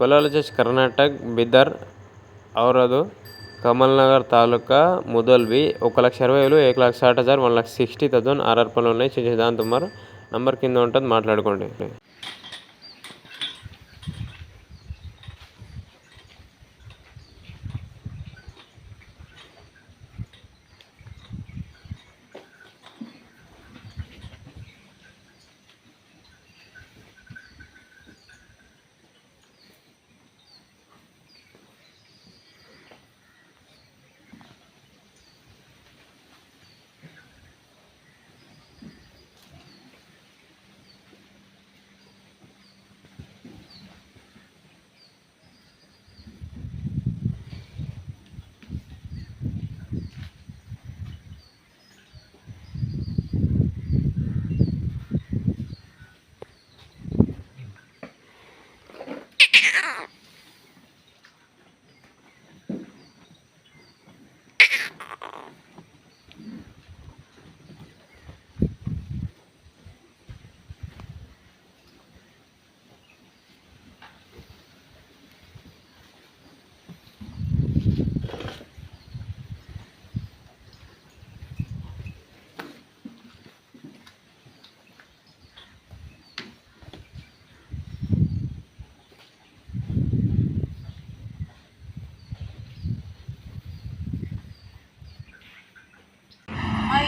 కొలాలు వచ్చేసి కర్ణాటక్ బిదర్ ఔరదు కమల్ నగర్ తాలూకా ముదల్వి ఒక లక్ష ఇరవై వేలు ఏక లక్ష సాట్ హజార్ one lakh sixty thousand RR పనులు ఉన్నాయి. చిన్న చిన్న దాని తుమ్మారు. నంబర్ కింద ఉంటుంది మాట్లాడుకోండి.